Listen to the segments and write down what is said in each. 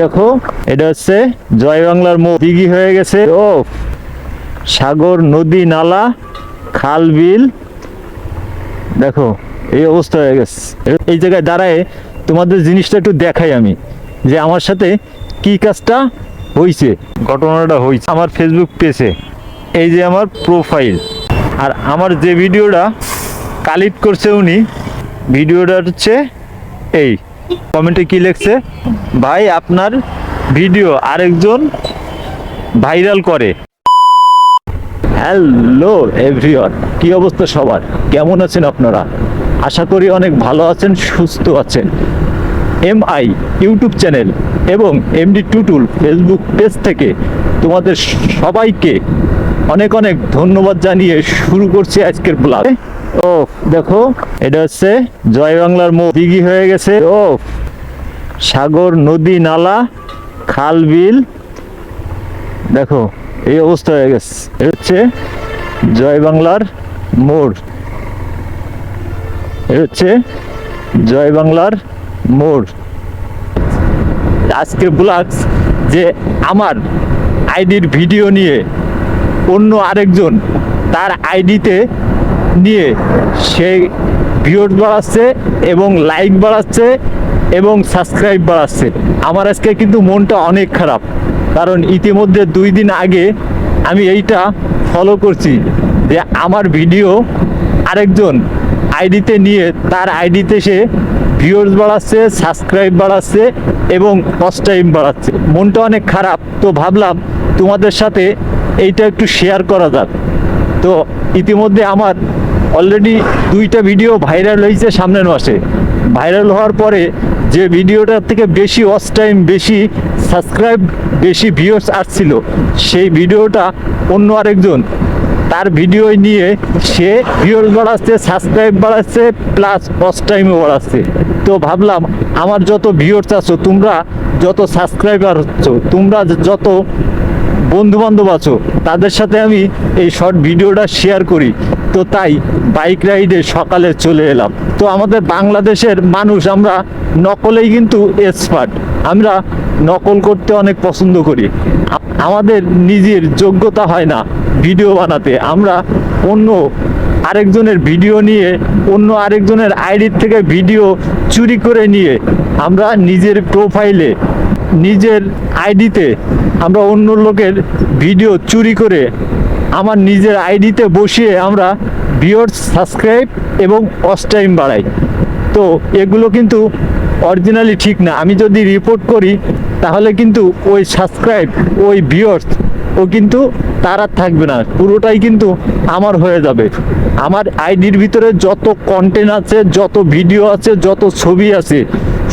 দেখো, এটা হচ্ছে জয় বাংলার মুখ। দিঘি হয়ে গেছে। ও সাগর, নদী, নালা, খাল, বিল। দেখো, এই অবস্থা হয়ে গেছে। এই জায়গায় দাঁড়ায় তোমাদের জিনিসটা একটু দেখাই আমি, যে আমার সাথে কি কাজটা হয়েছে ঘটনাটা হয়েছে আমার ফেসবুক পেজে এই যে আমার প্রোফাইল আর আমার যে ভিডিওটা কালেক্ট করছে উনি ভিডিওটা হচ্ছে এই। কমেন্টে কি লিখছে? ভাই, আপনার ভিডিও আরেকজন ভাইরাল করে। হ্যালো, এভরিওয়ান, কি অবস্থা সবার? কেমন আছেন আপনারা? আশা করি অনেক ভালো আছেন, সুস্থ আছেন। এম আই ইউটিউব চ্যানেল এবং এমডি টুটুল ফেসবুক পেজ থেকে তোমাদের সবাইকে অনেক অনেক ধন্যবাদ জানিয়ে শুরু করছি আজকের ব্লগ। ও দেখো, এটা হচ্ছে জয় বাংলার মুখ। দিঘি হয়ে গেছে। ও সাগর, নদী, নালা, খাল, বিল। দেখো, এই অবস্থা হয়ে গেছে। এটা হচ্ছে জয় বাংলার মোড়। এটা হচ্ছে জয় বাংলার মোড়। আজকের ব্লগ যে আমার আইডির ভিডিও নিয়ে অন্য আরেকজন তার আইডিতে নিয়ে সে ভিউজ বাড়াচ্ছে এবং লাইক বাড়াচ্ছে এবং সাবস্ক্রাইব বাড়াচ্ছে। আমার আজকে কিন্তু মনটা অনেক খারাপ, কারণ ইতিমধ্যে দুই দিন আগে আমি এইটা ফলো করছি যে আমার ভিডিও আরেকজন আইডিতে নিয়ে তার আইডিতে সে ভিউয়ার্স বাড়াচ্ছে, সাবস্ক্রাইব বাড়াচ্ছে এবং ফার্স্ট টাইম বাড়াচ্ছে। মনটা অনেক খারাপ, তো ভাবলাম তোমাদের সাথে এইটা একটু শেয়ার করা যাক। তো ইতিমধ্যে আমার অলরেডি দুইটা ভিডিও ভাইরাল হয়েছে সামনের মাসে ভাইরাল হওয়ার পরে যে ভিডিওটার থেকে বেশি ওয়াচ টাইম বেশি সাবস্ক্রাইব বেশি ভিউয়ার্স আসছিল, সেই ভিডিওটা অন্য আরেকজন, তার ভিডিও নিয়ে সে ভিউয়ার্স বাড়াচ্ছে সাবস্ক্রাইব বাড়াচ্ছে প্লাস ওয়াচ টাইমও বাড়াচ্ছে। তো ভাবলাম, আমার যত ভিউয়ার্স আছো, তোমরা যত সাবস্ক্রাইবার হচ্ছ তোমরা যত বন্ধু বান্ধব আছো, তাদের সাথে আমি এই শর্ট ভিডিওটা শেয়ার করি। তো তাই বাইক রাইডে সকালে চলে এলাম। তো আমাদের বাংলাদেশের মানুষ, আমরা নকলেই কিন্তু এক্সপার্ট আমরা নকল করতে অনেক পছন্দ করি। আমাদের নিজের যোগ্যতা হয় না ভিডিও বানাতে। আমরা অন্য আরেকজনের ভিডিও নিয়ে, অন্য আরেকজনের আইডির থেকে ভিডিও চুরি করে নিয়ে, আমরা নিজের প্রোফাইলে নিজের আইডিতে আমরা অন্য লোকের ভিডিও চুরি করে আমার নিজের আইডিতে বসিয়ে আমরা ভিওর সাবস্ক্রাইব এবং অস টাইম বাড়াই। তো এগুলো কিন্তু অরিজিনালি ঠিক না। আমি যদি রিপোর্ট করি, তাহলে কিন্তু ওই সাবস্ক্রাইব ওই ভিওর্স ও কিন্তু তার আর থাকবে না। পুরোটাই কিন্তু আমার হয়ে যাবে। আমার আইডির ভিতরে যত কন্টেন্ট আছে, যত ভিডিও আছে, যত ছবি আছে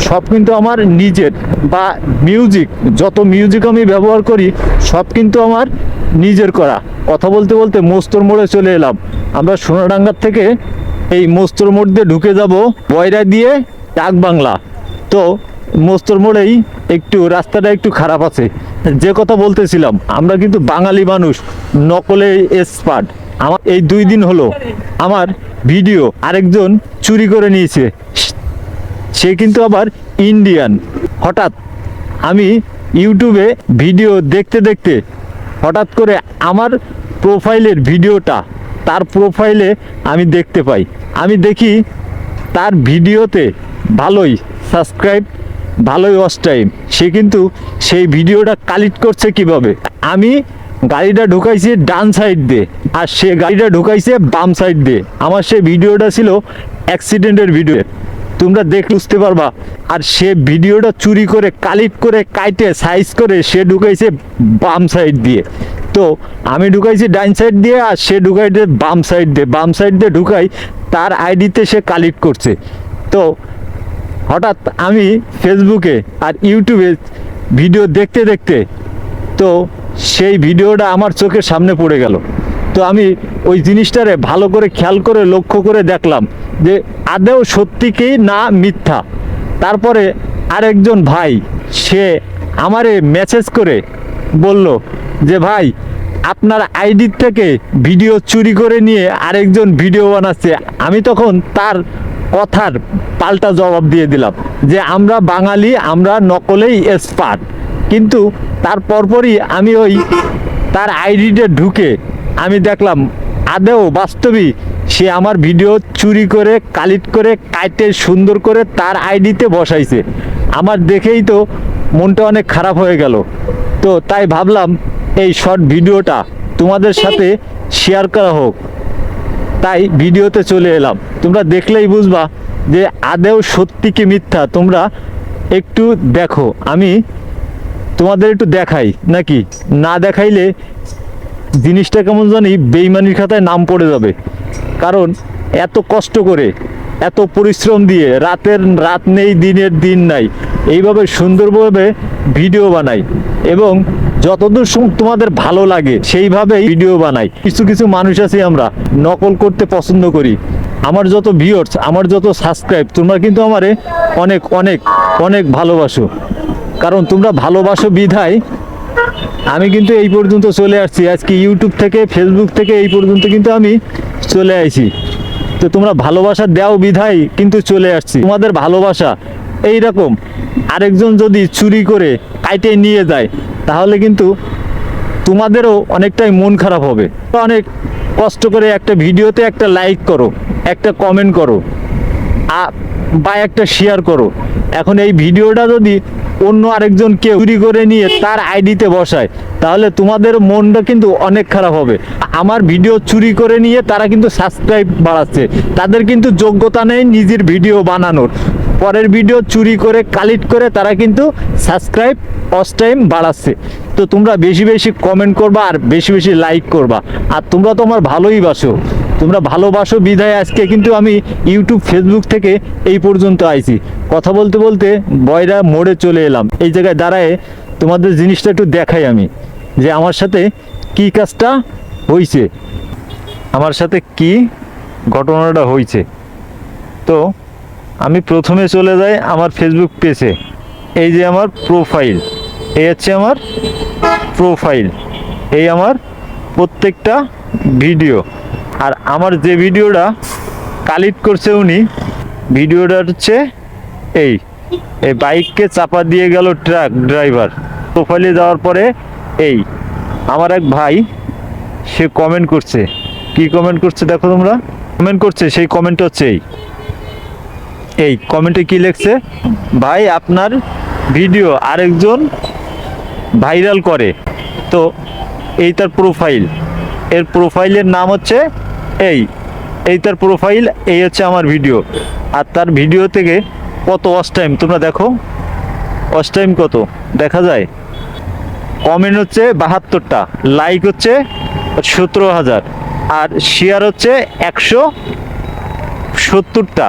সব কিন্তু আমার নিজের বা মিউজিক যত মিউজিক আমি ব্যবহার করি, সব কিন্তু আমার নিজের করা। কথা বলতে বলতে মোস্তর মোড়ে চলে এলাম। আমরা সোনাডাঙ্গার থেকে এই মোস্তর মোড় দিয়ে ঢুকে যাব বয়রা দিয়ে ডাক বাংলা। তো মোস্তর মোড়েই একটু, রাস্তাটা একটু খারাপ আছে। যে কথা বলতেছিলাম, আমরা কিন্তু বাঙালি মানুষ, নকলে এক্সপার্ট আমার এই দুই দিন হলো আমার ভিডিও আরেকজন চুরি করে নিয়েছে। সে কিন্তু আবার ইন্ডিয়ান হঠাৎ আমি ইউটিউবে ভিডিও দেখতে দেখতে হঠাৎ করে আমার প্রোফাইলের ভিডিওটা তার প্রোফাইলে আমি দেখতে পাই। আমি দেখি তার ভিডিওতে ভালোই সাবস্ক্রাইব ভালোই ওয়াচ টাইম সে কিন্তু সেই ভিডিওটা কালেক্ট করছে কীভাবে? আমি গাড়িটা ঢুকাইছি ডান সাইড দিয়ে আর সে গাড়িটা ঢুকাইছে বাম সাইড দিয়ে। আমার সেই ভিডিওটা ছিল অ্যাক্সিডেন্টের ভিডিও তোমরা দেখ বুঝতে পারবা। আর সে ভিডিওটা চুরি করে কালেক্ট করে, কাইটে, সাইজ করে সে ঢুকাইছে বাম সাইড দিয়ে। তো আমি ঢুকাইছি ডাইন সাইড দিয়ে আর সে ঢুকাইছে বাম সাইড দিয়ে। বাম সাইড দিয়ে ঢুকাই তার আইডিতে সে কালেক্ট করছে। তো হঠাৎ আমি ফেসবুকে আর ইউটিউবে ভিডিও দেখতে দেখতে তো সেই ভিডিওটা আমার চোখের সামনে পড়ে গেল। তো আমি ওই জিনিসটারে ভালো করে খেয়াল করে, লক্ষ্য করে দেখলাম যে আদেও সত্যি কি না মিথ্যা। তারপরে আরেকজন ভাই, সে আমারে মেসেজ করে বলল যে, ভাই, আপনার আইডির থেকে ভিডিও চুরি করে নিয়ে আরেকজন ভিডিও বানাচ্ছে। আমি তখন তার কথার পাল্টা জবাব দিয়ে দিলাম যে, আমরা বাঙালি, আমরা নকলেই এক্সপার্ট কিন্তু তার পরপরই আমি ওই তার আইডিটা ঢুকে আমি দেখলাম আদেও বাস্তবিক সে আমার ভিডিও চুরি করে কালিট করে, কাইটে সুন্দর করে তার আইডিতে বসাইছে। আমার দেখেই তো মনটা অনেক খারাপ হয়ে গেল। তো তাই ভাবলাম এই শর্ট ভিডিওটা তোমাদের সাথে শেয়ার করা হোক। তাই ভিডিওতে চলে এলাম। তোমরা দেখলেই বুঝবা যে আদেও সত্যি কি মিথ্যা। তোমরা একটু দেখো। আমি তোমাদের একটু দেখাই, নাকি? না দেখাইলে জিনিসটা কেমন জানি বেইমানির খাতায় নাম পড়ে যাবে। কারণ এত কষ্ট করে, এত পরিশ্রম দিয়ে রাতের রাত নেই, দিনের দিন নাই, এইভাবে সুন্দরভাবে ভিডিও বানাই এবং যতদূর তোমাদের ভালো লাগে সেইভাবেই ভিডিও বানাই। কিছু কিছু মানুষ আছি আমরা, নকল করতে পছন্দ করি। আমার যত ভিউয়ার্স আমার যত সাবস্ক্রাইব তোমরা কিন্তু আমারে অনেক অনেক অনেক ভালোবাসো। কারণ তোমরা ভালোবাসো বিধায় আমি কিন্তু এই পর্যন্ত চলে আসছি। আজকে ইউটিউব থেকে ফেসবুক থেকে এই পর্যন্ত কিন্তু আমি চলে আইছি। তো তোমরা ভালোবাসা দেও বিধায় কিন্তু চলে আসছি। তোমাদের ভালোবাসা এই রকম আরেকজন যদি চুরি করে কাইটে নিয়ে যায়, তাহলে কিন্তু তোমাদেরও অনেকটাই মন খারাপ হবে। অনেক কষ্ট করে একটা ভিডিওতে একটা লাইক করো, একটা কমেন্ট করো বা একটা শেয়ার করো। এখন এই ভিডিওটা যদি অন্য আরেকজন কেউ চুরি করে নিয়ে তার আইডিতে বসায়, তাহলে তোমাদের মনটা কিন্তু অনেক খারাপ হবে। আমার ভিডিও চুরি করে নিয়ে তারা কিন্তু সাবস্ক্রাইব বাড়াচ্ছে। তাদের কিন্তু যোগ্যতা নেই নিজের ভিডিও বানানোর। পরের ভিডিও চুরি করে, কালেক্ট করে তারা কিন্তু সাবস্ক্রাইব অস টাইম বাড়াচ্ছে। তো তোমরা বেশি বেশি কমেন্ট করবা আর বেশি বেশি লাইক করবা। আর তোমরা তো আমার ভালোই বাসো। তোমরা ভালোবাসো বিধায় আজকে কিন্তু আমি ইউটিউব, ফেসবুক থেকে এই পর্যন্ত আইছি। কথা বলতে বলতে বয়রা মোড়ে চলে এলাম। এই জায়গায় দাঁড়ায় তোমাদের জিনিসটা একটু দেখাই আমি, যে আমার সাথে কি কাজটা হয়েছে আমার সাথে কি ঘটনাটা হয়েছে তো আমি প্রথমে চলে যাই আমার ফেসবুক পেজে। এই যে আমার প্রোফাইল, এই হচ্ছে আমার প্রোফাইল, এই আমার প্রত্যেকটা ভিডিও। আর আমার যে ভিডিওটা কালেক্ট করছে উনি, ভিডিওটা হচ্ছে এই। এই বাইককে চাপা দিয়ে গেল ট্রাক ড্রাইভার। প্রোফাইলে যাওয়ার পরে এই, আমার এক ভাই, সে কমেন্ট করছে। কি কমেন্ট করছে দেখো তোমরা? কমেন্ট করছে, সেই কমেন্ট হচ্ছে এই। এই কমেন্টে কি লেখছে? ভাই, আপনার ভিডিও আরেকজন ভাইরাল করে। তো, এই তার প্রোফাইল এর প্রোফাইলের নাম হচ্ছে এই। এই তার প্রোফাইল এই হচ্ছে আমার ভিডিও আর তার ভিডিও থেকে কত ওয়াচ টাইম তোমরা দেখো। ওয়াচ টাইম কত? দেখা যায়। কমেন্ট হচ্ছে বাহাত্তরটা লাইক হচ্ছে সতেরো হাজার, আর শেয়ার হচ্ছে একশো সত্তরটা,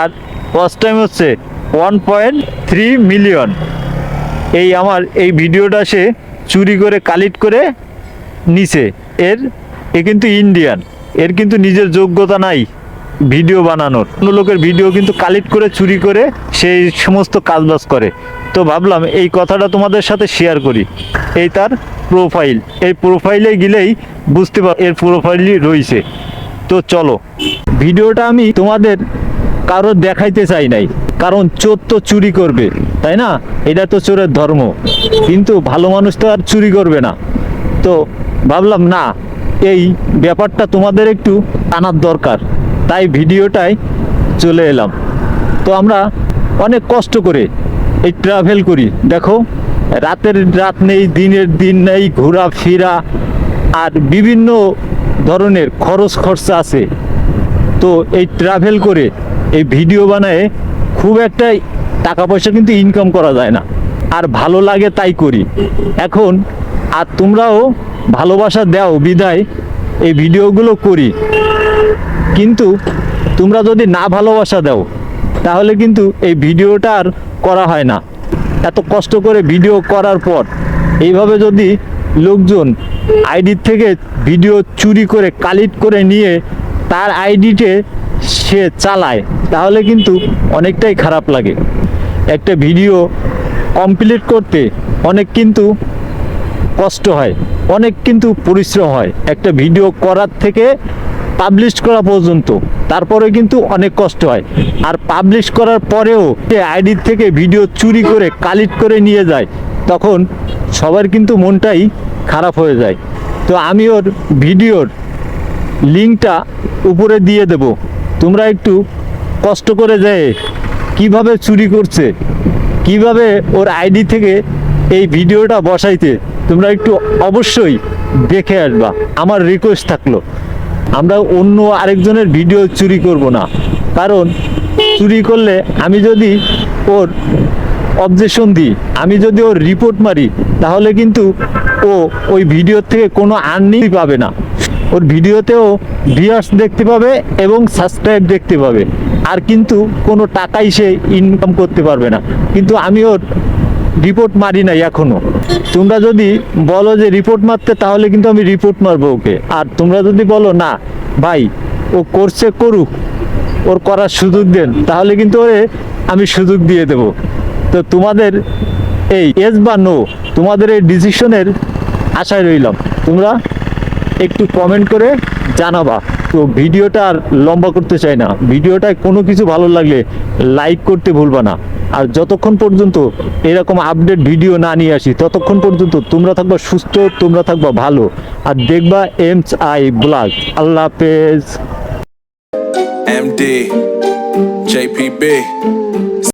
আর ওয়াচ টাইম হচ্ছে ওয়ান পয়েন্ট থ্রি মিলিয়ন এই আমার, এই ভিডিওটা সে চুরি করে কালেক্ট করে নিছে। এর, এ কিন্তু ইন্ডিয়ান এর কিন্তু নিজের যোগ্যতা নাই ভিডিও বানানোর। অন্য লোকের ভিডিও কিন্তু কালেক্ট করে, চুরি করে, সেই সমস্ত কাজবাজ করে। তো ভাবলাম এই কথাটা তোমাদের সাথে শেয়ার করি। এই তার প্রোফাইল এই প্রোফাইলে গেলেই বুঝতে পার, এর প্রোফাইলই রয়েছে। তো চলো, ভিডিওটা আমি তোমাদের কারোর দেখাইতে চাই নাই, কারণ চোর তো চুরি করবে, তাই না? এটা তো চোরের ধর্ম। কিন্তু ভালো মানুষ তো আর চুরি করবে না। তো ভাবলাম, না, এই ব্যাপারটা তোমাদের একটু আনার দরকার। তাই ভিডিওটাই চলে এলাম। তো আমরা অনেক কষ্ট করে এই ট্রাভেল করি। দেখো, রাতের রাত নেই, দিনের দিন নেই, ঘোরাফেরা আর বিভিন্ন ধরনের খরচ খরচা আছে। তো এই ট্রাভেল করে এই ভিডিও বানায় খুব একটা টাকা পয়সা কিন্তু ইনকাম করা যায় না। আর ভালো লাগে তাই করি। এখন, আর তোমরাও ভালোবাসা দাও, বিদায়, এই ভিডিওগুলো করি। কিন্তু তোমরা যদি না ভালোবাসা দাও, তাহলে কিন্তু এই ভিডিওটা আর করা হয় না। এত কষ্ট করে ভিডিও করার পর, এইভাবে যদি লোকজন আইডির থেকে ভিডিও চুরি করে, কালেক্ট করে নিয়ে তার আইডিতে সে চালায়, তাহলে কিন্তু অনেকটাই খারাপ লাগে। একটা ভিডিও কমপ্লিট করতে অনেক কিন্তু কষ্ট হয়। অনেক কিন্তু পরিশ্রম হয়। একটা ভিডিও করার থেকে পাবলিশ করা পর্যন্ত। তারপরে কিন্তু অনেক কষ্ট হয়। আর পাবলিশ করার পরেও সে আইডি থেকে ভিডিও চুরি করে কালেক্ট করে নিয়ে যায়, তখন সবার কিন্তু মনটাই খারাপ হয়ে যায়। তো আমি ওর ভিডিওর লিঙ্কটা উপরে দিয়ে দেব। তোমরা একটু কষ্ট করে যায় কীভাবে চুরি করছে, কীভাবে ওর আইডি থেকে এই ভিডিওটা বসাইতে তোমরা একটু অবশ্যই দেখে আসবা। আমার রিকোয়েস্ট থাকল, আমরা অন্য আরেকজনের ভিডিও চুরি করব না। কারণ, চুরি করলে আমি যদি ওর অবজেকশন দিই, আমি যদি ওর রিপোর্ট মারি, তাহলে কিন্তু ও ওই ভিডিওর থেকে কোনো আর্নিং পাবে না। ওর ভিডিওতেও ভিউয়ার্স দেখতে পাবে এবং সাবস্ক্রাইব দেখতে পাবে। আর কিন্তু কোনো টাকাই সে ইনকাম করতে পারবে না। কিন্তু আমি ওর রিপোর্ট মারি নাই এখনও। তোমরা যদি বলো যে রিপোর্ট মারতে, তাহলে কিন্তু আমি রিপোর্ট মারবো ওকে। আর তোমরা যদি বলো, না, ভাই, ও করছে করুক, ওর করার সুযোগ দেন, তাহলে কিন্তু ওরে আমি সুযোগ দিয়ে দেব। তো তোমাদের এই এস বা নো তোমাদের এই ডিসিশনের আশায় রইলাম। তোমরা একটু কমেন্ট করে জানাবা। তো ভিডিওটা আর লম্বা করতে চাই না। ভিডিওটায় কোনো কিছু ভালো লাগলে লাইক করতে ভুলবা না। আর যতক্ষণ পর্যন্ত এরকম আপডেট ভিডিও না নিয়ে আসি ততক্ষণ পর্যন্ত তোমরা থাকবা সুস্থ তোমরা থাকবা ভালো। আর দেখবা এমস আই ব্লগ আল্লাহ হাফেজ। MD, JPB,